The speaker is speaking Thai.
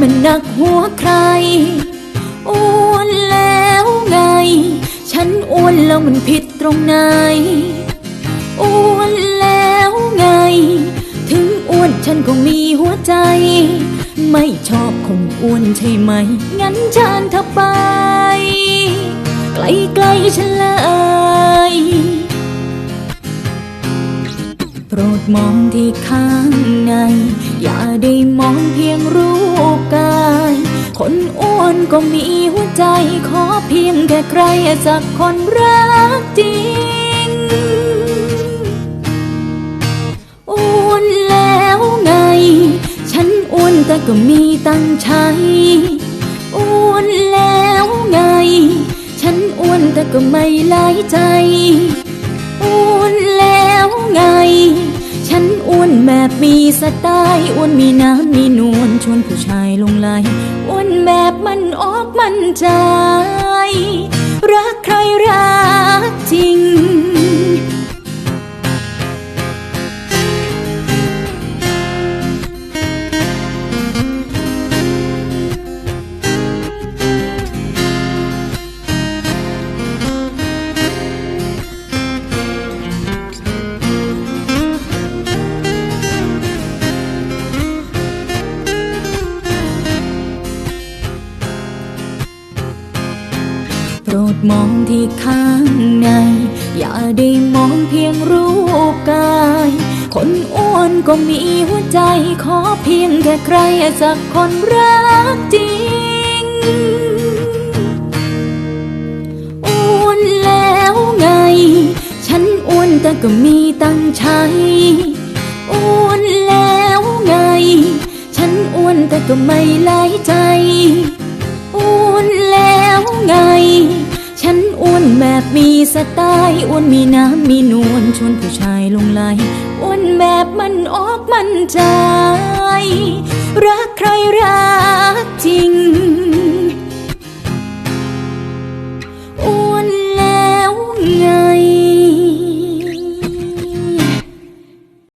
มันหนักหัวใคร อ้วนแล้วไง ฉันอ้วนแล้วมันผิดตรงไหน อ้วนแล้วไง ถึงอ้วนฉันก็มีหัวใจ ไม่ชอบคงอ้วนใช่ไหม งั้นเชิญเธอไป ไกลๆฉันเลยโปรดมองที่ข้างใน อย่าได้มองเพียงรู้ ก็มีหัวใจขอเพียงแค่ใครสักคนรักจริงอ้วนแล้วไง ฉันอ้วนแต่ก็มีตังใช้อ้วนแล้วไง ฉันอ้วนแต่ก็ไม่หลายใจ สไตล์อ้วนมีน้ำมีนวลชวนผู้ชายลงไหลอ้วนแบบมันออกมันใจ รักใครรัก มองที่ข้างใน อย่าได้มองเพียงรูปกาย คนอ้วนก็มีหัวใจขอเพียงแค่ใครสักคนรักจริง อ้วนแล้วไง ฉันอ้วนแต่ก็มีตังใช้ อ้วนแล้วไง ฉันอ้วนแต่ก็ไม่หลใจ แบบมีสไตล์อ้วนมีน้ำมีนวลชวนผู้ชายลงไหลอ้วนแบบมันออกมันใจ รักใครรัก